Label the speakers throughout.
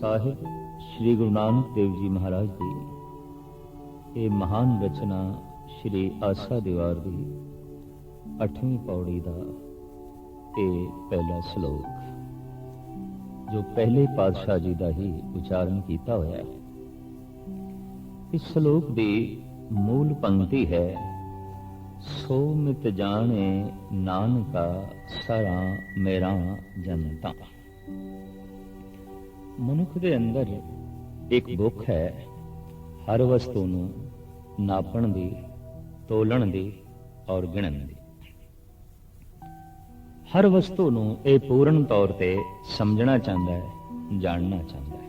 Speaker 1: ਸਾਹਿਬ, ਸ੍ਰੀ ਗੁਰੂ ਨਾਨਕ ਦੇਵ ਜੀ ਮਹਾਰਾਜ ਦੀ। ਇਹ ਮਹਾਨ ਰਚਨਾ ਸ੍ਰੀ ਆਸਾ ਦੀਵਾਰ ਦੀ 8ਵੀਂ ਪੌੜੀ ਦਾ ਇਹ ਪਹਿਲਾ ਸ਼ਲੋਕ, ਜੋ ਪਹਿਲੇ ਪਾਤਸ਼ਾਹ ਜੀ ਦਾ ਹੀ ਉਚਾਰਨ ਕੀਤਾ ਹੋਇਆ ਹੈ। ਇਸ ਸ਼ਲੋਕ ਦੀ ਮੂਲ ਪੰਕਤੀ ਹੈ ਸੋ ਮਿਤ ਜਾਣੇ ਨਾਨਕਾ ਸਰਾ ਮੇਰਾ ਜਨਤਾ। ਮਨੁੱਖ ਦੇ ਅੰਦਰ ਇੱਕ ਭੁੱਖ ਹੈ। ਹਰ ਵਸਤੂ ਨੂੰ ਨਾਪਣ ਦੀ, ਤੋਲਣ ਦੀ ਔਰ ਗਿਣਨ ਦੀ। ਹਰ ਵਸਤੂ ਨੂੰ ਇਹ ਪੂਰਨ ਤੌਰ ਤੇ ਸਮਝਣਾ ਚਾਹੁੰਦਾ ਹੈ, ਜਾਣਨਾ ਚਾਹੁੰਦਾ ਹੈ।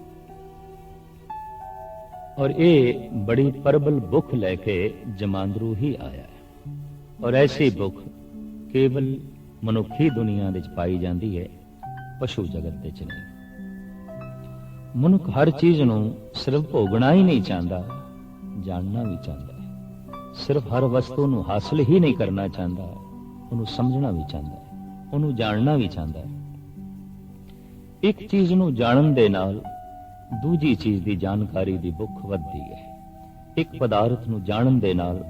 Speaker 1: ਔਰ ਇਹ ਬੜੀ ਪਰਬਲ ਭੁੱਖ ਲੈ ਕੇ ਜਮਾਂਦਰੂ ਹੀ ਆਇਆ ਹੈ। ਔਰ ਐਸੀ ਭੁੱਖ ਕੇਵਲ ਮਨੁੱਖੀ ਦੁਨੀਆ ਵਿੱਚ ਪਾਈ ਜਾਂਦੀ ਹੈ, ਪਸ਼ੂ ਜਗਤ ਵਿੱਚ ਨਹੀਂ। ਮਨੁੱਖ ਹਰ ਚੀਜ਼ ਨੂੰ ਸਿਰਫ ਭੋਗਣਾ ਹੀ ਨਹੀਂ ਚਾਹੁੰਦਾ, ਜਾਣਨਾ ਵੀ ਚਾਹੁੰਦਾ ਹੈ। ਸਿਰਫ ਹਰ ਵਸਤੂ ਨੂੰ ਹਾਸਲ ਹੀ ਨਹੀਂ ਕਰਨਾ ਚਾਹੁੰਦਾ, ਉਹਨੂੰ ਸਮਝਣਾ ਵੀ ਚਾਹੁੰਦਾ ਹੈ, ਉਹਨੂੰ ਜਾਣਨਾ ਵੀ ਚਾਹੁੰਦਾ ਹੈ। ਇੱਕ ਚੀਜ਼ ਨੂੰ ਜਾਣਨ ਦੇ ਨਾਲ ਦੂਜੀ ਚੀਜ਼ ਦੀ ਜਾਣਕਾਰੀ ਦੀ ਭੁੱਖ ਵੱਧਦੀ ਹੈ। ਇੱਕ ਪਦਾਰਥ ਨੂੰ ਜਾਣਨ ਦੇ ਨਾਲ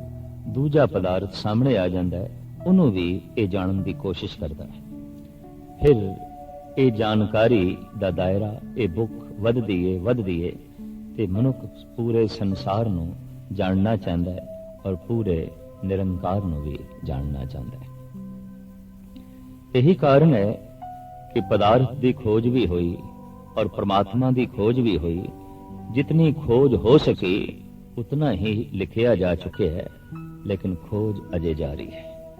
Speaker 1: ਦੂਜਾ ਪਦਾਰਥ ਸਾਹਮਣੇ ਆ ਜਾਂਦਾ ਹੈ, ਉਹਨੂੰ ਵੀ ਇਹ ਜਾਣਨ ਦੀ ਕੋਸ਼ਿਸ਼ ਕਰਦਾ ਹੈ। ਫਿਰ ਇਹ ਜਾਣਕਾਰੀ ਦਾ ਦਾਇਰਾ, ਇਹ ਬੁੱਕ ਵੱਧਦੀ ਏ ਵੱਧਦੀ ਏ ਤੇ ਮਨੁੱਖ ਪੂਰੇ ਸੰਸਾਰ ਨੂੰ ਜਾਣਨਾ ਚਾਹੁੰਦਾ ਹੈ ਔਰ ਪੂਰੇ ਨਿਰੰਕਾਰ ਨੂੰ ਵੀ ਜਾਣਨਾ ਚਾਹੁੰਦਾ ਹੈ। ਇਹੀ ਕਾਰਨ ਹੈ ਕਿ ਪਦਾਰਥ ਦੀ ਖੋਜ ਵੀ ਹੋਈ ਔਰ ਪ੍ਰਮਾਤਮਾ ਦੀ ਖੋਜ ਵੀ ਹੋਈ। ਜਿਤਨੀ ਖੋਜ ਹੋ ਸਕੀ, ਉਤਨਾ ਹੀ ਲਿਖਿਆ ਜਾ ਚੁੱਕਿਆ ਹੈ, ਲੇਕਿਨ ਖੋਜ ਅਜੇ ਜਾਰੀ ਹੈ।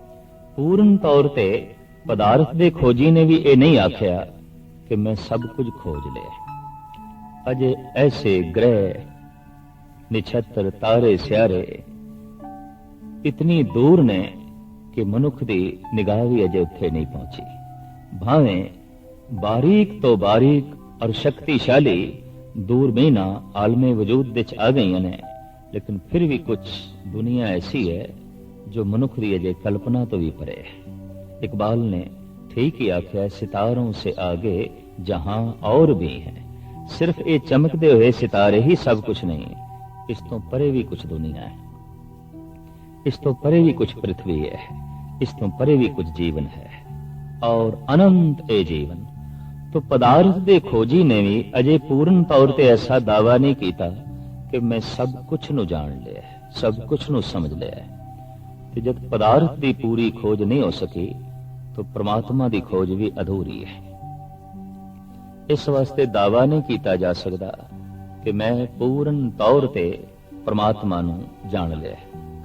Speaker 1: ਪੂਰਨ ਤੌਰ ਤੇ ਪਦਾਰਥ ਦੇ ਖੋਜੀ ਨੇ ਵੀ ਇਹ ਨਹੀਂ ਆਖਿਆ ਕਿ ਮੈਂ ਸਭ ਕੁਝ ਖੋਜ ਲਿਆ। ਅਜੇ ਐਸੇ ਗ੍ਰਹਿ, ਨਿਛਤਰ ਤਾਰੇ ਸਿਆਰੇ, ਇਤਨੀ ਦੂਰ ਨੇ ਕਿ ਮਨੁੱਖ ਦੀ ਨਿਗਾਹ ਵੀ ਅਜੇ ਉੱਥੇ ਨਹੀਂ ਪਹੁੰਚੀ। ਭਾਵੇਂ ਬਾਰੀਕ ਤੋਂ ਬਾਰੀਕ ਔਰ ਸ਼ਕਤੀਸ਼ਾਲੀ ਦੂਰ ਦੂਰਬੀਨਾਂ ਆਲਮੇ ਵਜੂਦ ਵਿੱਚ ਆ ਗਈਆਂ ਨੇ, ਲੇਕਿਨ ਫਿਰ ਵੀ ਕੁਝ ਦੁਨੀਆ ਐਸੀ ਹੈ ਜੋ ਮਨੁੱਖ ਦੀ ਅਜੇ ਕਲਪਨਾ ਤੋਂ ਵੀ ਪਰੇ ਹੈ। इकबाल ने ठीक ही आख्या, सितारों से आगे जहां और भी हैं। ਸਿਰਫ ਇਹ ਚਮਕਦੇ ਹੋਏ ਸਿਤਾਰੇ ਹੀ ਸਭ ਕੁਝ ਨਹੀਂ ਇਸ ਤੋਂ ਪਰੇ ਵੀ ਕੁਝ ਦੁਨੀਆ ਹੈ ਇਸ ਤੋਂ ਪਰੇ ਵੀ ਕੁਝ ਪ੍ਰithvi ਹੈ ਇਸ ਤੋਂ ਪਰੇ ਵੀ ਕੁਝ ਜੀਵਨ ਹੈ ਔਰ ਅਨੰਤ ਇਹ ਜੀਵਨ ਤੋਂ ਪਦਾਰਥ ਦੇ ਖੋਜੀ ਨੇ ਵੀ ਅਜੇ ਪੂਰਨ ਤੌਰ ਤੇ ਐਸਾ ਦਾਵਾ ਨਹੀਂ ਕੀਤਾ ਕਿ ਮੈਂ ਸਭ ਕੁਝ ਨੂੰ ਜਾਣ ਲਿਆ ਸਭ ਕੁਝ ਨੂੰ ਸਮਝ ਲਿਆ ਤੇ ਜਦ ਪਦਾਰਥ ਦੀ ਪੂਰੀ ਖੋਜ ਨਹੀਂ ਹੋ ਸਕੀ ਤਾਂ ਪ੍ਰਮਾਤਮਾ ਦੀ ਖੋਜ ਵੀ ਅਧੂਰੀ ਹੈ। ਇਸ ਵਾਸਤੇ ਦਾਵਾ ਨਹੀਂ ਕੀਤਾ ਜਾ ਸਕਦਾ ਕਿ ਮੈਂ ਪੂਰਨ ਤੌਰ ਤੇ ਪਰਮਾਤਮਾ ਨੂੰ ਜਾਣ ਲਿਆ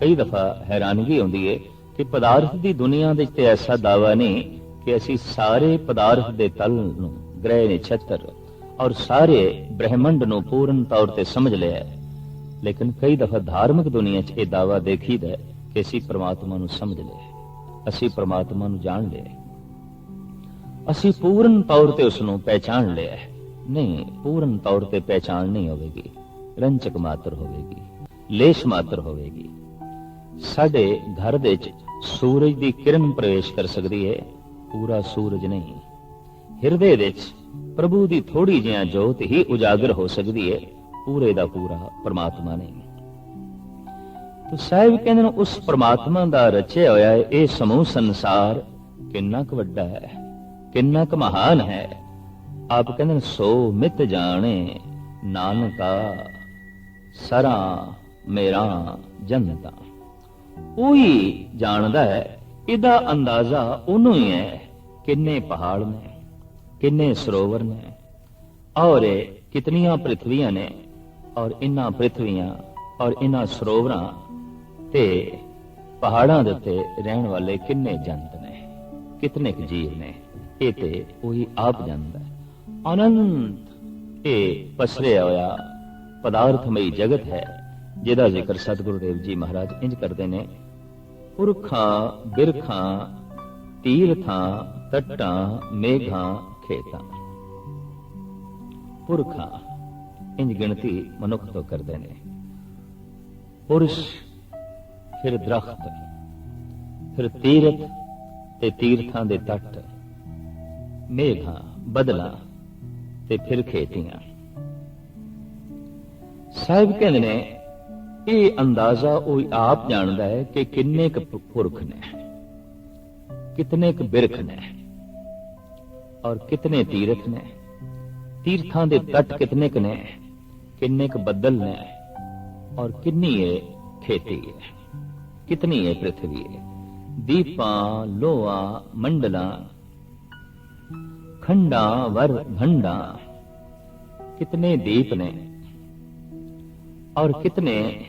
Speaker 1: ਕਈ ਦਫਾ ਹੈਰਾਨਗੀ ਆਉਂਦੀ ਹੈ ਕਿ ਪਦਾਰਥ ਦੀ ਦੁਨੀਆ ਵਿੱਚ ਤੇ ਐਸਾ ਦਾਵਾ ਨਹੀਂ ਕਿ ਅਸੀਂ ਸਾਰੇ ਪਦਾਰਥ ਦੇ ਤਲ ਨੂੰ, ਗ੍ਰਹਿ ਨਛੱਤਰ ਔਰ ਸਾਰੇ ਬ੍ਰਹਿਮੰਡ ਨੂੰ ਪੂਰਨ ਤੌਰ ਤੇ ਸਮਝ ਲਿਆ ਲੇਕਿਨ ਕਈ ਦਫਾ ਧਾਰਮਿਕ ਦੁਨੀਆ 'ਚ ਇਹ ਦਾਵਾ ਦੇਖੀਦਾ ਹੈ ਕਿ ਅਸੀਂ ਪਰਮਾਤਮਾ ਨੂੰ ਸਮਝ ਲਿਆ ਅਸੀਂ ਪ੍ਰਮਾਤਮਾ ਨੂੰ ਜਾਣ ਲਿਆ ਅਸੀਂ ਪੂਰਨ ਤੌਰ ਤੇ ਉਸ ਨੂੰ ਪਹਿਚਾਨ ਲਿਆ ਨਹੀਂ, ਪੂਰਨ ਤੌਰ ਤੇ ਪਹਿਚਾਨ ਨਹੀਂ ਹੋਵੇਗੀ। ਰੰਚਕ ਮਾਤਰ ਹੋਵੇਗੀ, ਲੇਸ਼ ਮਾਤਰ ਹੋਵੇਗੀ। ਸਾਡੇ ਘਰ ਦੇ ਵਿੱਚ ਸੂਰਜ ਦੀ ਕਿਰਨ ਪ੍ਰਵੇਸ਼ ਕਰ ਸਕਦੀ ਹੈ। ਪੂਰਾ ਸੂਰਜ ਨਹੀਂ। ਹਿਰਦੇ ਵਿੱਚ ਪ੍ਰਭੂ ਦੀ ਥੋੜੀ ਜਿਹੀ ਜੋਤ ਹੀ ਉਜਾਗਰ ਹੋ ਸਕਦੀ ਹੈ। ਪੂਰੇ ਦਾ ਪੂਰਾ ਪਰਮਾਤਮਾ ਨਹੀਂ। ਤੋ ਸਾਹਿਬ ਕਹਿੰਦੇ ਨੇ, ਉਸ ਪ੍ਰਮਾਤਮਾ ਦਾ ਰਚਿਆ ਹੋਇਆ ਇਹ ਸਮੂਹ ਸੰਸਾਰ ਕਿੰਨਾ ਕੁ ਵੱਡਾ ਹੈ, ਕਿੰਨਾ ਕੁ ਮਹਾਨ ਹੈ। ਆਪ ਕਹਿੰਦੇ ਨੇ, ਸੋ ਮਿਤ ਜਾਣੇ, ਨਾਨਕਾ ਸਰਾ ਮੇਰਾ ਜਨਤਾ। ਉਹੀ ਜਾਣਦਾ ਹੈ, ਇਹਦਾ ਅੰਦਾਜ਼ਾ ਉਹਨੂੰ ਹੀ ਹੈ, ਕਿੰਨੇ ਪਹਾੜ ਨੇ, ਕਿੰਨੇ ਸਰੋਵਰ ਨੇ। ਔਰ ਕਿਤਨੀਆਂ ਪ੍ਰithviਆਂ ਨੇ, ਔਰ ਇਨ੍ਹਾਂ ਪ੍ਰithviਆਂ ਔਰ ਇਨ੍ਹਾਂ ਸਰੋਵਰਾਂ ਤੇ ਪਹਾੜਾਂ ਦੇ ਉੱਤੇ ਰਹਿਣ ਵਾਲੇ ਕਿੰਨੇ ਜੰਤ ਨੇ? ਕਿਤਨੇ ਕੁ ਜੀਵ ਨੇ? ਇਹ ਤੇ ਉਹੀ ਆਪ ਜਾਣਦਾ ਅਨੰਤ! ਇਹ ਪਸਰਿਆ ਹੋਇਆ ਪਦਾਰਥਮਈ ਜਗਤ ਹੈ, ਜਿਹਦਾ ਜ਼ਿਕਰ ਸਤਿਗੁਰੂ ਦੇਵ ਜੀ ਮਹਾਰਾਜ ਇੰਜ ਕਰਦੇ ਨੇ, ਪੁਰਖਾਂ, ਬਿਰਖਾਂ, ਤੀਰਥਾਂ, ਤੱਟਾਂ, ਮੇਘਾਂ, ਖੇਤਾਂ। ਪੁਰਖਾਂ ਇੰਜ ਗਿਣਤੀ ਮਨੁੱਖ ਤੋਂ ਕਰਦੇ ਨੇ। ਪੁਰਸ਼ ਫਿਰ ਦਰਖਤ, ਫਿਰ ਤੀਰਥ ਤੇ ਤੀਰਥਾਂ ਦੇ ਤੱਟ, ਮੇਘਾਂ, ਬਦਲਾਂ ਤੇ ਫਿਰ ਖੇਤੀਆਂ। ਸਾਹਿਬ ਕਹਿੰਦੇ ਨੇ, ਇਹ ਅੰਦਾਜ਼ਾ ਉਹ ਆਪ ਜਾਣਦਾ ਹੈ ਕਿ ਕਿੰਨੇ ਕੁ ਪੁਰਖ ਨੇ, ਕਿਤਨੇ ਕੁ ਬਿਰਖ ਨੇ ਔਰ ਕਿਤਨੇ ਤੀਰਥ ਨੇ, ਤੀਰਥਾਂ ਦੇ ਤੱਟ ਕਿਤਨੇ ਕੁ ਨੇ, ਕਿੰਨੇ ਕੁ ਬੱਦਲ ਨੇ ਔਰ ਕਿੰਨੀ ਹੈ ਖੇਤੀ ਹੈ। ਕਿਤਨੀ ਹੈ ਪ੍ਰithvi ਹੈ ਦੀਪਾਂ ਲੋਆ ਮੰਡਲਾਂ ਖੰਡਾਂ ਵਰ ਭੰਡਾਂ ਕਿਤਨੇ ਦੀਪ ਨੇ ਔਰ ਕਿਤਨੇ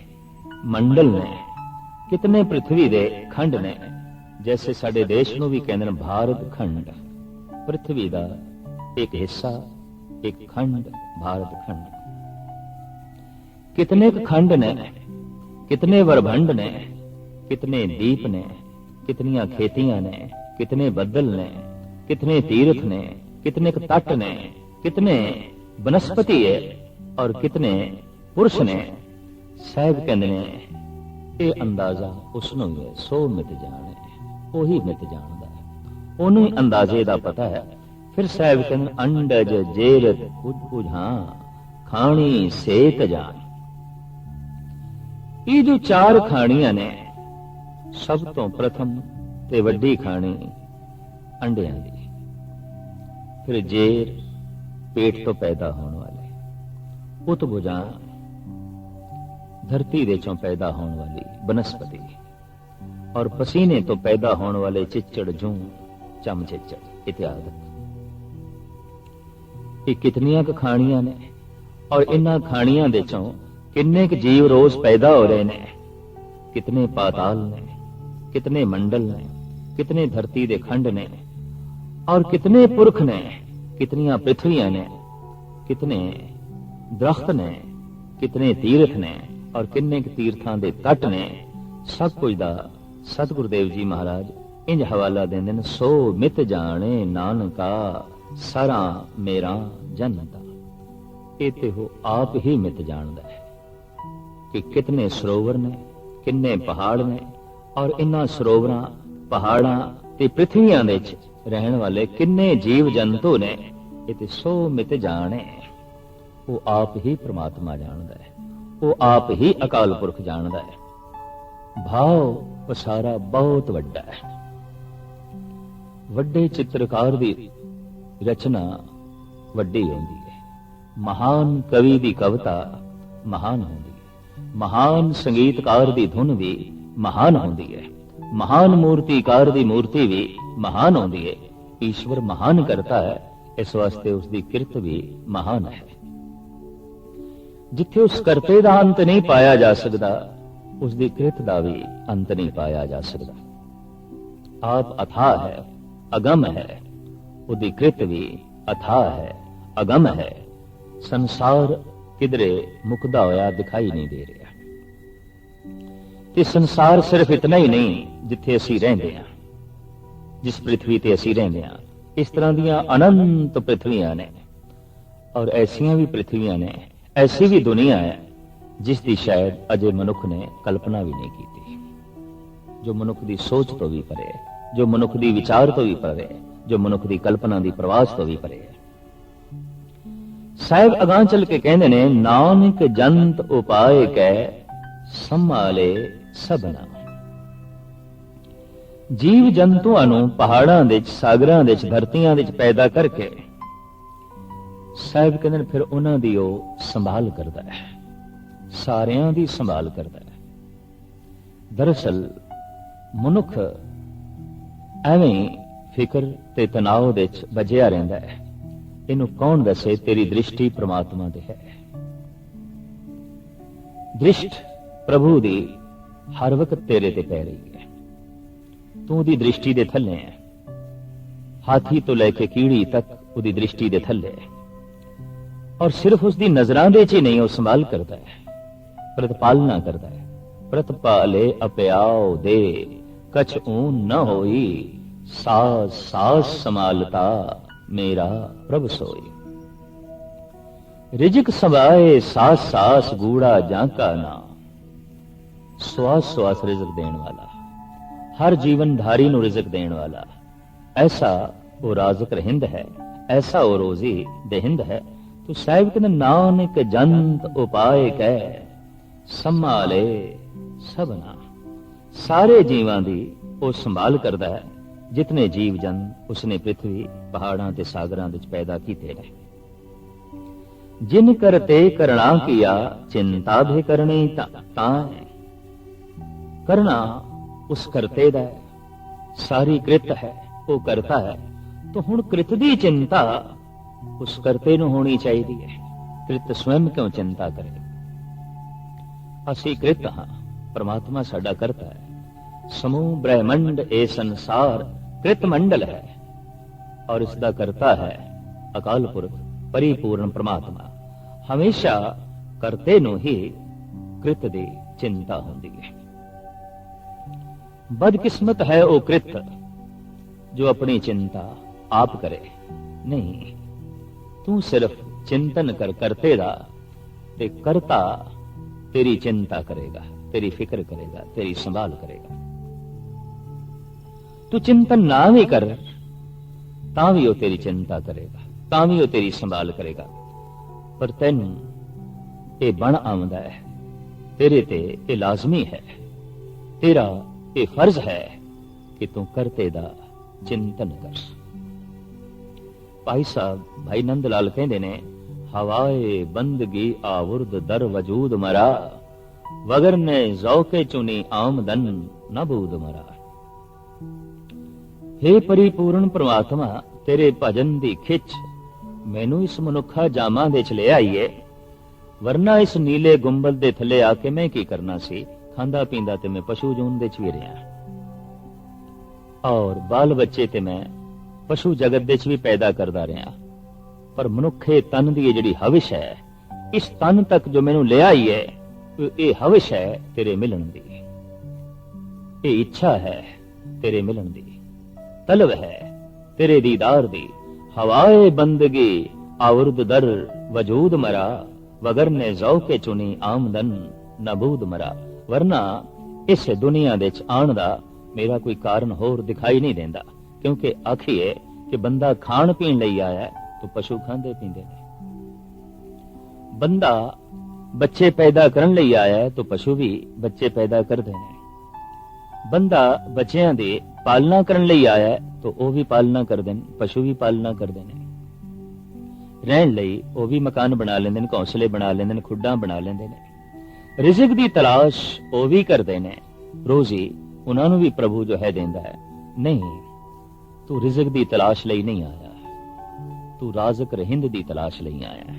Speaker 1: ਮੰਡਲ ਨੇ ਕਿਤਨੇ ਪ੍ਰithvi ਦੇ ਖੰਡ ਨੇ ਜੈਸੇ ਸਾਡੇ ਦੇਸ਼ ਨੂੰ ਵੀ ਕਹਿੰਦੇ ਨੇ ਭਾਰਤ ਖੰਡ ਪ੍ਰithvi ਦਾ ਇੱਕ ਹਿੱਸਾ ਇੱਕ ਖੰਡ ਭਾਰਤ ਖੰਡ ਕਿਤਨੇ ਖੰਡ ਨੇ ਕਿਤਨੇ ਵਰਭੰਡ ਨੇ ਕਿਤਨੇ ਦੀਪ ਨੇ, ਕਿਤਨੀਆਂ ਖੇਤੀਆਂ ਨੇ, ਕਿਤਨੇ ਬੱਦਲ ਨੇ, ਕਿਤਨੇ ਤੀਰਥ ਨੇ, ਕਿਤਨੇ ਕੁ ਤੱਟ ਨੇ, ਕਿਤਨੇ ਬਨਸਪਤੀ ਹੈ ਔਰ ਕਿਤਨੇ ਪੁਰਸ਼ ਨੇ। ਸਾਹਿਬ ਕਹਿੰਦੇ ਨੇ, ਇਹ ਅੰਦਾਜ਼ਾ ਉਸ ਨੂੰ ਹੈ ਸੋ ਮਿਤ ਜਾਣੇ, ਉਹੀ ਮਿਤ ਜਾਣਦਾ ਉਹਨੂੰ ਹੀ ਅੰਦਾਜ਼ੇ ਦਾ ਪਤਾ ਹੈ। ਫਿਰ ਸਾਹਿਬ ਕਹਿੰਦੇ, ਅੰਡਜ ਜੇਰਤ ਕੁਝ ਕੁਝਾਂ ਖਾਣੀ ਸੇਤ ਜਾਣ। ਇਹ ਜੋ ਚਾਰ ਖਾਣੀਆਂ ਨੇ ਸਭ ਤੋਂ ਪ੍ਰਥਮ ਤੇ ਵੱਡੀ ਖਾਣੀ ਅੰਡਿਆਂ ਦੀ। ਫਿਰ ਜੇਰ ਪੇਟ ਤੋਂ ਪੈਦਾ ਹੋਣ ਵਾਲੇ ਉਤ ਬੁਝਾਂ ਧਰਤੀ ਦੇ ਚੋਂ ਪੈਦਾ ਹੋਣ ਵਾਲੀ ਬਨਸਪਤੀ ਔਰ ਪਸੀਨੇ ਤੋਂ ਪੈਦਾ ਹੋਣ ਵਾਲੇ ਚਿੱਚੜ, ਜੂ, ਚਮ ਚਿੱਚੜ ਇਤਿਆਦਿ। ਇਹ ਕਿਤਨੀਆਂ ਕੁ ਖਾਣੀਆਂ ਨੇ ਔਰ ਇਹਨਾਂ ਖਾਣੀਆਂ ਦੇ ਚੋਂ ਕਿੰਨੇ ਕੁ ਜੀਵ ਰੋਜ਼ ਪੈਦਾ ਹੋ ਰਹੇ ਨੇ, ਕਿਤਨੇ ਪਾਤਾਲ ਨੇ ਕਿਤਨੇ ਮੰਡਲ ਨੇ ਕਿਤਨੇ ਧਰਤੀ ਦੇ ਖੰਡ ਨੇ ਔਰ ਕਿਤਨੇ ਪੁਰਖ ਨੇ ਕਿਤਨੀਆਂ ਪ੍ਰithviਆਂ ਨੇ ਕਿਤਨੇ ਦਰਖਤ ਨੇ ਕਿਤਨੇ ਤੀਰਥ ਨੇ ਔਰ ਕਿੰਨੇ ਕੁ ਤੀਰਥਾਂ ਦੇ ਤੱਟ ਨੇ ਸਭ ਕੁਝ ਦਾ ਸਤਿਗੁਰੂ ਦੇਵ ਜੀ ਮਹਾਰਾਜ ਇੰਜ ਹਵਾਲਾ ਦਿੰਦੇ ਨੇ ਸੋ ਮਿਤ ਜਾਣੇ ਨਾਨਕਾ ਸਾਰਾ ਮੇਰਾ ਜਨਤਾ ਇਹ ਤੇ ਉਹ ਆਪ ਹੀ ਮਿਤ ਜਾਣਦਾ ਹੈ ਕਿ ਕਿਤਨੇ ਸਰੋਵਰ ਨੇ ਕਿੰਨੇ ਪਹਾੜ ਨੇ ਔਰ ਇਨ੍ਹਾਂ ਸਰੋਵਰਾਂ, ਪਹਾੜਾਂ ਤੇ ਪ੍ਰithviਆਂ ਦੇ ਵਿੱਚ ਰਹਿਣ ਵਾਲੇ ਕਿੰਨੇ ਜੀਵ ਜੰਤੂ ਨੇ, ਇਹ ਤੇ ਸੋ ਮਿਤ ਜਾਣੇ ਉਹ ਆਪ ਹੀ ਪ੍ਰਮਾਤਮਾ ਜਾਣਦਾ ਹੈ। ਉਹ ਆਪ ਹੀ ਅਕਾਲ ਪੁਰਖ ਜਾਣਦਾ ਹੈ। ਭਾਵ ਪਸਾਰਾ ਬਹੁਤ ਵੱਡਾ ਹੈ। ਵੱਡੇ ਚਿੱਤਰਕਾਰ ਦੀ ਰਚਨਾ ਵੱਡੀ ਹੁੰਦੀ ਹੈ। ਮਹਾਨ ਕਵੀ ਦੀ ਕਵਿਤਾ ਮਹਾਨ ਹੁੰਦੀ ਹੈ। ਮਹਾਨ ਸੰਗੀਤਕਾਰ ਦੀ ਧੁਨ ਵੀ ਮਹਾਨ ਹੁੰਦੀ ਹੈ। ਮਹਾਨ ਮੂਰਤੀਕਾਰ ਦੀ ਮੂਰਤੀ ਵੀ ਮਹਾਨ ਹੁੰਦੀ ਹੈ। ਈਸ਼ਵਰ ਮਹਾਨ ਕਰਤਾ ਹੈ, ਇਸ ਵਾਸਤੇ ਉਸ ਦੀ ਕਿਰਤ ਵੀ ਮਹਾਨ ਹੈ। ਜਿੱਥੇ ਉਸ ਕਰਤੇ ਦਾ ਅੰਤ ਨਹੀਂ ਪਾਇਆ ਜਾ ਸਕਦਾ ਉਸ ਦੀ ਕਿਰਤ ਦਾ ਵੀ ਅੰਤ ਨਹੀਂ ਪਾਇਆ ਜਾ ਸਕਦਾ। ਆਪ ਅਥਾ ਹੈ, ਅਗਮ ਹੈ। ਉਹਦੀ ਕਿਰਤ ਵੀ ਅਥਾ ਹੈ, ਅਗਮ ਹੈ। ਸੰਸਾਰ ਕਿਧਰੇ ਮੁਕਦਾ ਹੋਇਆ ਦਿਖਾਈ ਨਹੀਂ ਦੇ ਰਿਹਾ। ਤੇ ਸੰਸਾਰ ਸਿਰਫ ਇਤਨਾ ਹੀ ਨਹੀਂ ਜਿੱਥੇ ਅਸੀਂ ਰਹਿੰਦੇ ਹਾਂ। ਜਿਸ ਪ੍ਰithvi ਤੇ ਅਸੀਂ ਰਹਿੰਦੇ ਹਾਂ, ਇਸ ਤਰ੍ਹਾਂ ਦੀਆਂ ਅਨੰਤ ਪ੍ਰithviਆਂ ਨੇ। ਔਰ ਐਸੀਆਂ ਵੀ ਪ੍ਰithviਆਂ ਨੇ, ਐਸੀ ਵੀ ਦੁਨੀਆ ਹੈ, ਜਿਸ ਦੀ ਸ਼ਾਇਦ ਅਜੇ ਮਨੁੱਖ ਨੇ ਕਲਪਨਾ ਵੀ ਨਹੀਂ ਕੀਤੀ। ਜੋ ਮਨੁੱਖ ਦੀ ਸੋਚ ਤੋਂ ਵੀ ਪਰੇ ਜੋ ਮਨੁੱਖ ਦੀ ਵਿਚਾਰ ਤੋਂ ਵੀ ਪਰੇ ਜੋ ਮਨੁੱਖ ਦੀ ਕਲਪਨਾ ਦੀ ਪ੍ਰਵਾਸ ਤੋਂ ਵੀ ਪਰੇ ਹੈ। ਸਾਹਿਬ ਅਗਾਂ ਚੱਲ ਕੇ ਕਹਿੰਦੇ ਨੇ, ਨਾਨਕ ਜੰਤ ਉਪਾਏ ਕੈ, ਸੰਭਾਲੇ ਸਭਨਾ ਜੀਵ ਜੰਤੂਆਂ ਨੂੰ ਪਹਾੜਾਂ ਦੇ ਵਿੱਚ, ਸਾਗਰਾਂ ਦੇ ਵਿੱਚ, ਧਰਤੀਆਂ ਦੇ ਵਿੱਚ ਪੈਦਾ ਕਰਕੇ ਸਾਹਿਬ ਕਹਿੰਦੇ ਨੇ ਫਿਰ ਉਹਨਾਂ ਦੀ ਉਹ ਸੰਭਾਲ ਕਰਦਾ ਹੈ। ਸਾਰਿਆਂ ਦੀ ਸੰਭਾਲ ਕਰਦਾ ਹੈ। ਦਰਅਸਲ ਮਨੁੱਖ ਐਵੇਂ ਫਿਕਰ ਤੇ ਤਣਾਅ ਦੇ ਵਿੱਚ ਵੱਜਿਆ ਰਹਿੰਦਾ ਹੈ। ਇਹਨੂੰ ਕੌਣ ਦੱਸੇ? ਤੇਰੀ ਦ੍ਰਿਸ਼ਟੀ ਪ੍ਰਮਾਤਮਾ ਤੇ ਹੈ। ਦ੍ਰਿਸ਼ਟ ਪ੍ਰਭੂ ਦੀ ਹਰ ਵਕਤ ਤੇਰੇ ਤੇ ਪੈ ਰਹੀ ਹੈ। ਤੂੰ ਉਹਦੀ ਦ੍ਰਿਸ਼ਟੀ ਦੇ ਥੱਲੇ ਹੈ। ਹਾਥੀ ਤੋਂ ਲੈ ਕੇ ਕੀੜੀ ਤੱਕ ਉਹਦੀ ਦ੍ਰਿਸ਼ਟੀ ਦੇ ਥੱਲੇ ਹੈ। ਔਰ ਸਿਰਫ ਉਸ ਦੀ ਨਜ਼ਰਾਂ ਦੇ ਚ ਹੀ ਨਹੀਂ, ਉਹ ਸੰਭਾਲ ਕਰਦਾ ਹੈ। ਪ੍ਰਤਪਾਲਨਾ ਕਰਦਾ ਹੈ। ਪ੍ਰਤਪਾਲੇ ਅਪਿਆਉ ਦੇ, ਕਛ ਊਨ ਨ ਹੋਈ। ਸਾਸ ਸਾਸ ਸੰਭਾਲਤਾ ਮੇਰਾ ਪ੍ਰਭ ਸੋਈ। ਰਿਜਕ ਸਵਾਏ ਸਾਸ ਸਾਸ ਗੂੜਾ ਜਾਂਕਾ ਨਾ ਸਵਾਸ ਸਵਾਸ ਰਿਜ਼ਕ ਦੇਣ ਵਾਲਾ, ਹਰ ਜੀਵਨ ਨੂੰ ਰਿਜ਼ਕ ਦੇਣ ਵਾਲਾ, ਐਸਾ ਉਹ ਰਾਜ਼ਕ ਰਹਿੰਦ ਹੈ, ਐਸਾ ਉਹ ਰੋਜ਼ੀ ਦੇਹਿੰਦ ਹੈ। ਤੋ ਸਾਹਿਬ ਕਹਿੰਦੇ, ਨਾਨਕ ਜੰਤ ਉਪਾਏ ਕੈ, ਸੰਭਾਲੇ ਸਭਨਾ। ਸਾਰੇ ਜੀਵਾਂ ਦੀ ਉਹ ਸੰਭਾਲ ਕਰਦਾ ਹੈ, ਜਿਤਨੇ ਜੀਵ ਜਨ ਉਸਨੇ ਪ੍ਰithvi ਪਹਾੜਾਂ ਤੇ ਸਾਗਰਾਂ ਵਿੱਚ ਪੈਦਾ ਕੀਤੇ ਨੇ। ਜਿਨ ਕਰਤੇ ਕਰਣਾ ਕੀਆ, ਚਿੰਤਾ ਭੇ ਕਰਨੀ ਤਾਂ ਤਾਂ ਕਰਨਾ ਉਸ ਕਰਤੇ ਦਾ ਹੈ। ਸਾਰੀ ਕ੍ਰਿਤ ਹੈ, ਉਹ ਕਰਤਾ ਹੈ। ਤਾਂ ਹੁਣ ਕ੍ਰਿਤ ਦੀ ਚਿੰਤਾ ਉਸ ਕਰਤੇ ਨੂੰ ਹੋਣੀ ਚਾਹੀਦੀ ਹੈ। ਕ੍ਰਿਤ ਸਵੈਮ ਕਿਉਂ ਚਿੰਤਾ ਕਰੇ? ਅਸੀਂ ਕ੍ਰਿਤ ਹਾਂ, ਪਰਮਾਤਮਾ ਸਾਡਾ ਕਰਤਾ ਹੈ। ਸਮੂਹ ਬ੍ਰਹਿਮੰਡ ਇਹ ਸੰਸਾਰ ਕ੍ਰਿਤ ਮੰਡਲ ਹੈ। ਔਰ ਇਸ ਦਾ ਕਰਤਾ ਹੈ ਅਕਾਲ ਪੁਰਖ, ਪਰਿਪੂਰਨ ਪ੍ਰਮਾਤਮਾ। ਹਮੇਸ਼ਾ ਕਰਤੇ ਨੂੰ ਹੀ ਕ੍ਰਿਤ ਦੀ ਚਿੰਤਾ ਹੁੰਦੀ ਹੈ। ਬਦਕਿਸਮਤ ਹੈ ਉਹ ਕ੍ਰਿਤ ਜੋ ਆਪਣੀ ਚਿੰਤਾ ਆਪ ਕਰੇ। ਨਹੀਂ, ਤੂੰ ਸਿਰਫ ਚਿੰਤਨ ਕਰ ਕਰਤੇ ਦਾ ਤੇ ਕਰਤਾ ਤੇਰੀ ਚਿੰਤਾ ਕਰੇਗਾ, ਤੇਰੀ ਫਿਕਰ ਕਰੇਗਾ, ਤੇਰੀ ਸੰਭਾਲ ਕਰੇਗਾ। ਤੂੰ ਚਿੰਤਨ ਨਾ ਵੀ ਕਰ, ਤਾਂ ਵੀ ਉਹ ਤੇਰੀ ਚਿੰਤਾ ਕਰੇਗਾ, ਤਾਂ ਵੀ ਉਹ ਤੇਰੀ ਸੰਭਾਲ ਕਰੇਗਾ। ਪਰ ਤੈਨੂੰ ਇਹ ਬਣ ਆਉਂਦਾ ਹੈ, ਤੇਰੇ ਤੇ ਇਹ ਲਾਜ਼ਮੀ ਹੈ, ਤੇਰਾ ਇਹ ਫਰਜ਼ ਹੈ ਕਿ ਤੂੰ ਕਰਤੇ ਦਾ ਚਿੰਤਨ ਕਰ। ਭਾਈ ਸਾਹਿਬ, ਭਾਈ ਨੰਦ ਲਾਲ ਕਹਿੰਦੇ ਨੇ, ਹਵਾਏ ਬੰਦਗੀ ਆਵਰਦ ਦਰ ਵਜੂਦ ਮਰਾ, ਵਗਰ ਨੇ ਜ਼ੌਕੇ ਚੁਨੀ ਆਮਦਨ ਨ ਬੂਦ ਮਰਾ। हे ਪਰਿਪੂਰਨ ਪ੍ਰਮਾਤਮਾ, ਤੇਰੇ ਭਜਨ ਦੀ ਖਿੱਚ, ਮੈਨੂੰ ਇਸ ਮਨੁੱਖਾ ਜਾਮਾ ਦੇ ਚ ਲੈ ਆਈਏ ਵਰਨਾ ਇਸ ਨੀਲੇ ਗੁੰਬਦ ਦੇ ਥੱਲੇ ਆ ਕੇ ਮੈਂ ਕੀ ਕਰਨਾ ਸੀ? ਖਾਂਦਾ ਪੀਂਦਾ ਤੇ ਮੈਂ ਪਸ਼ੂ ਜੂਨ ਦੇ ਚ ਵੀ ਰਿਹਾ। ਔਰ ਬਾਲ ਬੱਚੇ ਤੇ ਮੈਂ ਪਸ਼ੂ ਜਗਤ ਦੇ ਚ ਵੀ ਪੈਦਾ ਕਰਦਾ ਰਿਹਾ। ਪਰ ਮਨੁੱਖੇ ਤਨ ਦੀ ਇਹ ਜਿਹੜੀ ਹਵਿਸ਼ ਹੈ, ਇਸ ਤਨ ਤੱਕ ਜੋ ਮੈਨੂੰ ਲਿਆ ਹੀ ਹੈ, ਇਹ ਹਵਿਸ਼ ਹੈ ਤੇਰੇ ਮਿਲਣ ਦੀ। ਇਹ ਇੱਛਾ ਹੈ ਤੇਰੇ ਮਿਲਣ ਦੀ। ਤਲਬ ਹੈ ਤੇਰੇ ਦੀਦਾਰ ਦੀ। ਹਵਾਏ ਬੰਦਗੀ, ਆਵਰਦ ਦਰ, ਵਜੂਦ ਮਰਾ ਵਗਰ ਨੇ ਜ਼ੌਕੇ ਚੁਣੀ ਆਮਦਨ, ਨਬੂਦ ਮਰਾ। ਵਰਨਾ ਇਸ ਦੁਨੀਆ ਦੇ ਚ ਆਉਣ ਦਾ ਮੇਰਾ ਕੋਈ ਕਾਰਨ ਹੋਰ ਦਿਖਾਈ ਨਹੀਂ ਦਿੰਦਾ, ਕਿਉਂਕਿ ਆਖੀਏ ਕਿ ਬੰਦਾ ਖਾਣ ਪੀਣ ਲਈ ਆਇਆ ਤਾਂ ਪਸ਼ੂ ਖਾਂਦੇ ਪੀਂਦੇ ਨੇ। ਬੰਦਾ ਬੱਚੇ ਪੈਦਾ ਕਰਨ ਲਈ ਆਇਆ ਤਾਂ ਪਸ਼ੂ ਵੀ ਬੱਚੇ ਪੈਦਾ ਕਰਦੇ ਨੇ। ਬੰਦਾ ਬੱਚਿਆਂ ਦੀ ਪਾਲਣਾ ਕਰਨ ਲਈ ਆਇਆ ਤਾਂ ਉਹ ਵੀ ਪਾਲਣਾ ਕਰਦੇ ਨੇ, ਪਸ਼ੂ ਵੀ ਪਾਲਣਾ ਕਰਦੇ ਨੇ। ਰਹਿਣ ਲਈ ਉਹ ਵੀ ਮਕਾਨ ਬਣਾ ਲੈਂਦੇ ਨੇ, ਘੌਂਸਲੇ ਬਣਾ ਲੈਂਦੇ ਨੇ, ਖੁੱਡਾਂ ਬਣਾ ਲੈਂਦੇ ਨੇ। ਰਿਜ਼ਕ ਦੀ ਤਲਾਸ਼ ਉਹ ਵੀ ਕਰਦੇ ਨੇ। ਰੋਜ਼ੀ ਉਹਨਾਂ ਨੂੰ ਵੀ ਪ੍ਰਭੂ ਜੋ ਹੈ ਦਿੰਦਾ ਹੈ। ਨਹੀਂ, ਤੂੰ ਰਿਜ਼ਕ ਦੀ ਤਲਾਸ਼ ਲਈ ਨਹੀਂ ਆਇਆ। ਤੂੰ ਰਾਜ਼ਕ ਰਹਿੰਦ ਦੀ ਤਲਾਸ਼ ਲਈ ਆਇਆ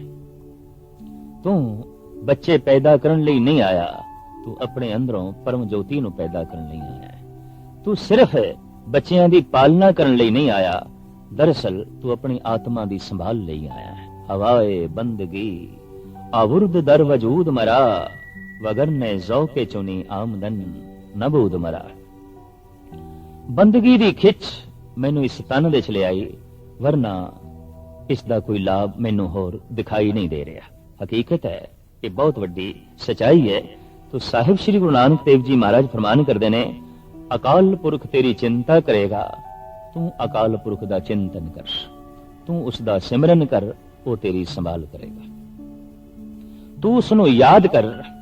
Speaker 1: ਤੂੰ ਬੱਚੇ ਪੈਦਾ ਕਰਨ ਲਈ ਨਹੀਂ ਆਇਆ। ਤੂੰ ਆਪਣੇ ਅੰਦਰੋਂ ਪਰਮ ਜੋਤੀ ਨੂੰ ਪੈਦਾ ਕਰਨ ਲਈ ਆਇਆ ਤੂੰ ਸਿਰਫ ਬੱਚਿਆਂ ਦੀ ਪਾਲਣਾ ਕਰਨ ਲਈ ਨਹੀਂ ਆਇਆ। ਦਰਅਸਲ ਤੂੰ ਆਪਣੀ ਆਤਮਾ ਦੀ ਸੰਭਾਲ ਲਈ ਆਇਆ ਹਵਾਏ ਬੰਦਗੀ, ਆਵੁਰਦ ਦਰ ਵਜੂਦ ਮਰਾ। ਵਗਰ ਨੇ ਜ਼ੌਕੇ ਚੁਨੀ ਆਮਦਨ ਨਬੂਦ ਮਰਾ। ਬੰਦਗੀ ਦੀ ਖਿੱਚ ਮੈਨੂੰ ਇਸ ਤਨ ਦੇ ਚ ਲਿਆਈ, ਵਰਨਾ ਇਸ ਦਾ ਕੋਈ ਲਾਭ ਮੈਨੂੰ ਹੋਰ ਦਿਖਾਈ ਨਹੀਂ ਦੇ ਰਿਹਾ। ਹਕੀਕਤ ਹੈ, ਇਹ ਬਹੁਤ ਵੱਡੀ ਸਚਾਈ ਹੈ। ਤੋ ਸਾਹਿਬ ਸ੍ਰੀ ਗੁਰੂ ਨਾਨਕ ਦੇਵ ਜੀ ਮਹਾਰਾਜ ਫਰਮਾਨ ਕਰਦੇ ਨੇ, ਅਕਾਲ ਪੁਰਖ ਤੇਰੀ ਚਿੰਤਾ ਕਰੇਗਾ, ਤੂੰ ਅਕਾਲ ਪੁਰਖ ਦਾ ਚਿੰਤਨ ਕਰ। ਤੂੰ ਉਸ ਦਾ ਸਿਮਰਨ ਕਰ, ਉਹ ਤੇਰੀ ਸੰਭਾਲ ਕਰੇਗਾ। ਤੂੰ ਉਸ ਨੂੰ ਯਾਦ ਕਰ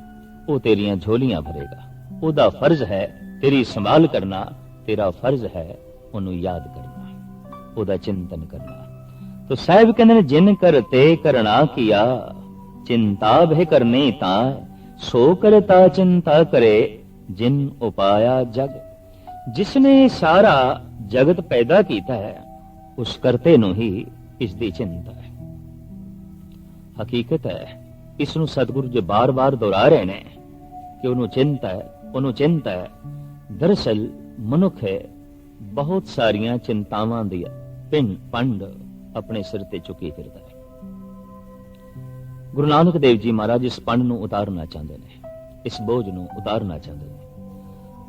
Speaker 1: ਉਹ ਤੇਰੀਆਂ ਝੋਲੀਆਂ ਭਰੇਗਾ। ਉਹਦਾ ਫਰਜ਼ ਹੈ ਤੇਰੀ ਸੰਭਾਲ ਕਰਨਾ, ਤੇਰਾ ਫਰਜ਼ ਹੈ ਉਹਨੂੰ ਯਾਦ ਕਰਨਾ, ਉਹਦਾ ਚਿੰਤਨ ਕਰਨਾ। ਤੋ ਸਾਹਿਬ ਕਹਿੰਦੇ ਨੇ, ਜਿਨ ਕਰਤੇ ਕਰਣਾ ਕੀਆ, ਚਿੰਤਾ ਭੇ ਕਰਨੀ ਤਾਂ, ਸੋ ਕਰਤਾ ਚਿੰਤਾ ਕਰੇ, ਜਿਨ ਉਪਾਇਆ ਜਗ। ਜਿਸਨੇ ਸਾਰਾ ਜਗਤ ਪੈਦਾ ਕੀਤਾ ਹੈ, ਉਸ ਕਰਤੇ ਨੂੰ ਹੀ ਇਸ ਦੀ ਚਿੰਤਾ ਹੈ। ਹਕੀਕਤ ਹੈ, ਇਸ ਨੂੰ ਸਤਿਗੁਰੂ ਜੀ ਬਾਰ-ਬਾਰ ਦੁਹਰਾ ਰਹੇ ਨੇ। ਕਿ ਉਹਨੂੰ ਚਿੰਤਾ ਹੈ ਉਹਨੂੰ ਚਿੰਤਾ ਹੈ ਦਰਅਸਲ ਮਨੁੱਖ ਹੈ ਬਹੁਤ ਸਾਰੀਆਂ ਚਿੰਤਾਵਾਂ ਦੀ ਪਿੰਡ ਪੰਡ ਆਪਣੇ ਸਿਰ ਤੇ ਚੁੱਕੀ ਫਿਰਦਾ ਹੈ ਗੁਰੂ ਨਾਨਕ ਦੇਵ ਜੀ ਮਹਾਰਾਜ ਇਸ ਪੰਡ ਨੂੰ ਉਤਾਰਨਾ ਚਾਹੁੰਦੇ ਨੇ ਇਸ ਬੋਝ ਨੂੰ ਉਤਾਰਨਾ ਚਾਹੁੰਦੇ ਨੇ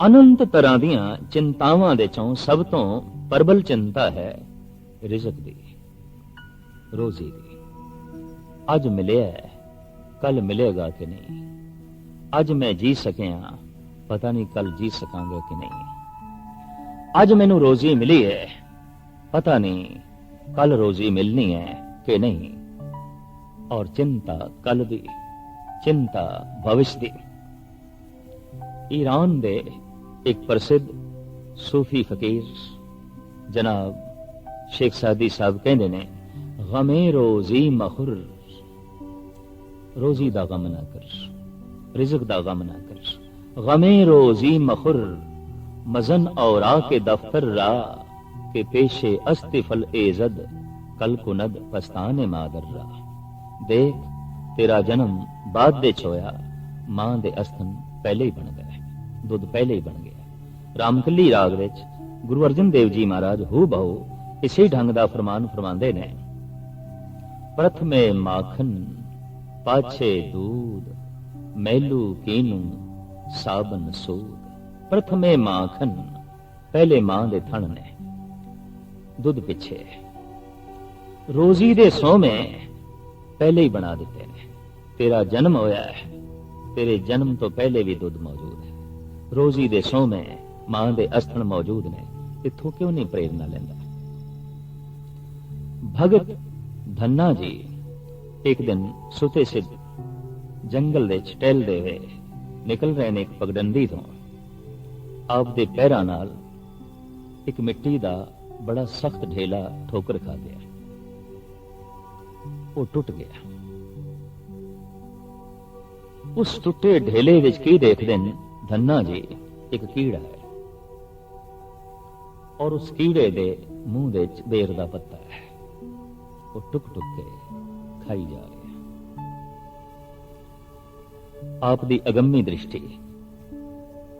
Speaker 1: ਅਨੰਤ ਤਰ੍ਹਾਂ ਦੀਆਂ ਚਿੰਤਾਵਾਂ ਦੇ ਚੋਂ ਸਭ ਤੋਂ ਪਰਬਲ ਚਿੰਤਾ ਹੈ ਰਿਜ਼ਕ ਦੀ ਰੋਜ਼ੀ ਦੀ ਅੱਜ ਮਿਲਿਆ ਕੱਲ ਮਿਲੇਗਾ ਕਿ ਨਹੀਂ ਅੱਜ ਮੈਂ ਜੀ ਸਕਿਆ ਪਤਾ ਨਹੀਂ ਕੱਲ ਜੀ ਸਕਾਂਗਾ ਕਿ ਨਹੀਂ। ਅੱਜ ਮੈਨੂੰ ਰੋਜ਼ੀ ਮਿਲੀ ਹੈ। ਪਤਾ ਨਹੀਂ ਕੱਲ ਰੋਜ਼ੀ ਮਿਲਣੀ ਹੈ ਕਿ ਨਹੀਂ। ਔਰ ਚਿੰਤਾ ਕੱਲ ਦੀ, ਚਿੰਤਾ ਭਵਿਸ਼ ਦੀ। ਈਰਾਨ ਦੇ ਇੱਕ ਪ੍ਰਸਿੱਧ ਸੂਫੀ ਫਕੀਰ ਜਨਾਬ ਸ਼ੇਖ ਸਾਦੀ ਸਾਹਿਬ ਕਹਿੰਦੇ ਨੇ, ਗਮੇ ਰੋਜ਼ੀ ਮਖੁਰ, ਰੋਜ਼ੀ ਦਾ ਗਮ ਨਾ ਕਰ। ਰਿਜ਼ਕ ਦਾ ਗਮ ਨਾ ਕਰ। ਗਮੇ ਰੋਜ਼ੀ ਮਖੁਰ, ਮਜ਼ਨ ਔਰਾ ਕੇ ਦਫਤਰ ਰਾ, ਕੇ ਪੇਸ਼ੇ ਅਸਤਫਲ ਏਜ਼ਦ ਕਲ ਕੁਨਦ ਪਸਤਾਨੇ ਮਾਦਰ ਰਾ। ਦੇਖ, ਤੇਰਾ ਜਨਮ ਬਾਅਦ ਦੇ ਚ ਮਾਂ ਦੇ ਅਸਥਨ ਪਹਿਲੇ ਹੀ ਬਣ ਗਏ, ਦੁੱਧ ਪਹਿਲੇ ਹੀ ਬਣ ਗਿਆ। ਰਾਮਕਲੀ ਰਾਗ ਵਿੱਚ ਗੁਰੂ ਅਰਜਨ ਦੇਵ ਜੀ ਮਹਾਰਾਜ ਹੂ ਬਹੁ, ਇਸੇ ਢੰਗ ਦਾ ਫਰਮਾਨ ਫਰਮਾਉਂਦੇ ਨੇ। ਪ੍ਰਥਮੇ ਮਾਖਨ, ਪਾਛੇ ਦੂਧ ਮੈਲੂ ਕੀਨੂ ਸਾਬਨ ਸੂਦ ਪ੍ਰਥਮੇ ਮਾਖਨ ਪਹਿਲੇ ਮਾਂ ਦੇ ਥਣ ਨੇ। ਦੁੱਧ ਪਿੱਛੇ। ਰੋਜ਼ੀ ਦੇ ਸੋਮੇ ਪਹਿਲੇ ਹੀ ਬਣਾ ਦਿੱਤੇ ਨੇ। ਤੇਰਾ ਜਨਮ ਹੋਇਆ ਹੈ, ਤੇਰੇ ਜਨਮ ਤੋਂ ਪਹਿਲੇ ਵੀ ਦੁੱਧ ਮੌਜੂਦ ਹੈ। ਰੋਜ਼ੀ ਦੇ ਸੋਮੇ ਮਾਂ ਦੇ ਅਸਥਣ ਮੌਜੂਦ ਨੇ, ਇੱਥੋਂ ਕਿਉਂ ਨਹੀਂ ਪ੍ਰੇਰਨਾ ਲੈਂਦਾ? ਭਗਤ ਧੰਨਾ ਜੀ, ਇੱਕ ਦਿਨ ਸੁਤੇ ਸਿੱਧ ਜੰਗਲ ਦੇ ਵਿੱਚ ਟਹਿਲਦੇ ਹੋਏ ਨਿਕਲ ਰਹੇ ਨੇ ਇੱਕ ਪਗਡੰਡੀ ਤੋਂ। ਆਪ ਦੇ ਪੈਰਾਂ ਨਾਲ ਇੱਕ ਮਿੱਟੀ ਦਾ ਬੜਾ ਸਖਤ ਢੇਲਾ ਠੋਕਰ ਖਾ ਗਿਆ। ਉਹ ਟੁੱਟ ਗਿਆ। ਉਸ ਟੁੱਟੇ ਢੇਲੇ ਵਿੱਚ ਕੀ ਦੇਖਦੇ ਨੇ? ਧੰਨਾ ਜੀ, ਇੱਕ ਕੀੜਾ ਹੈ। ਔਰ ਉਸ ਕੀੜੇ ਦੇ ਮੂੰਹ ਦੇ ਵਿੱਚ ਬੇਰ ਦਾ ਪੱਤਾ ਹੈ। ਉਹ ਟੁਕ ਟੁਕ ਕੇ ਖਾਈ ਜਾ ਰਿਹਾ। ਆਪ ਦੀ ਅਗੰਮੀ ਦ੍ਰਿਸ਼ਟੀ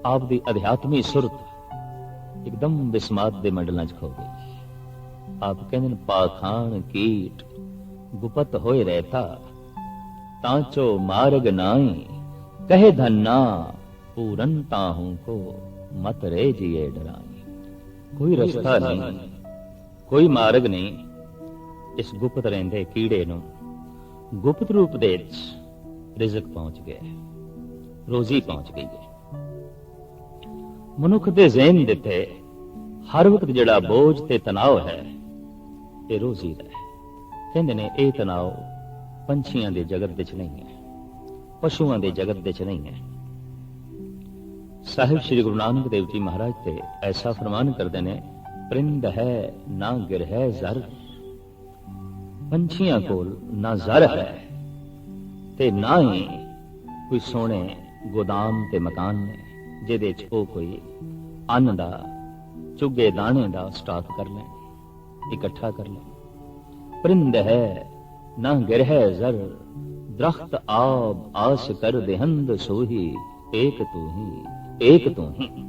Speaker 1: ਆਪ ਦੀ ਅਧਿਆਤਮੀ ਸੁਰਤ ਇੱਕਦਮ ਬਿਸਮਾਤ ਦੇ ਮੰਡਲਾਂ 'ਚ ਖੋ ਗਈ ਆਪ ਕਹਿੰਦੇ ਨੇ ਪਾਖਾਨ ਕੀਟ ਗੁਪਤ ਹੋਏ ਰਹਤਾ ਤਾਂ ਚੋ ਮਾਰਗ ਨਾਈ ਕਹੇ ਧੰਨਾ ਪੂਰਨ ਤਾਹੂ ਕੋ ਮਤ ਰੇ ਜੀਏ ਡਰਾਈ ਕੋਈ ਰਸਤਾ ਨਹੀਂ ਕੋਈ ਮਾਰਗ ਨਹੀਂ ਇਸ ਗੁਪਤ ਰਹਿੰਦੇ ਕੀੜੇ ਨੂੰ ਗੁਪਤ ਰੂਪ ਦੇ ਵਿੱਚ ਰਿਜ਼ਕ ਪਹੁੰਚ ਗਿਆ। ਰੋਜ਼ੀ ਪਹੁੰਚ ਗਈ ਹੈ। ਮਨੁੱਖ ਦੇ ਜ਼ਿਹਨ ਦਿੱਤੇ ਹਰ ਵਕਤ ਜਿਹੜਾ ਬੋਝ ਤੇ ਤਣਾਅ ਹੈ, ਇਹ ਰੋਜ਼ੀ ਦਾ ਹੈ। ਕਹਿੰਦੇ ਨੇ ਇਹ ਤਣਾਅ ਪੰਛੀਆਂ ਦੇ ਜਗਤ ਵਿੱਚ ਨਹੀਂ ਹੈ, ਪਸ਼ੂਆਂ ਦੇ ਜਗਤ ਵਿੱਚ ਨਹੀਂ ਹੈ। ਸਾਹਿਬ ਸ੍ਰੀ ਗੁਰੂ ਨਾਨਕ ਦੇਵ ਜੀ ਮਹਾਰਾਜ ਤੇ ਐਸਾ ਫਰਮਾਨ ਕਰਦੇ ਨੇ, ਪਰਿੰਦ ਹੈ ਨਾ ਗਿਰ ਹੈ ਜ਼ਰ। ਪੰਛੀਆਂ ਕੋਲ ਨਾ ਜ਼ਰ ਹੈ ਤੇ ਨਾ ਹੀ ਕੋਈ ਸੋਹਣੇ ਗੋਦਾਮ ਤੇ ਮਕਾਨ ਨੇ, ਜਿਹਦੇ ਚ ਉਹ ਕੋਈ ਅੰਨ ਦਾ, ਚੁੱਗੇ ਦਾਣੇ ਦਾ ਸਟਾਕ ਕਰ ਲੈਣ ਇਕੱਠਾ ਕਰ ਲੈਣ ਪਰਿੰਦ ਹੈ, ਨਾ ਗਿਰ ਹੈ ਜ਼ਰ, ਦਰਖਤ ਆਬ ਆਸ ਕਰ ਦੇਹੰਦ ਸੋਹੀ, ਏਕ ਤੂੰ ਹੀ, ਏਕ ਤੂੰ ਹੀ।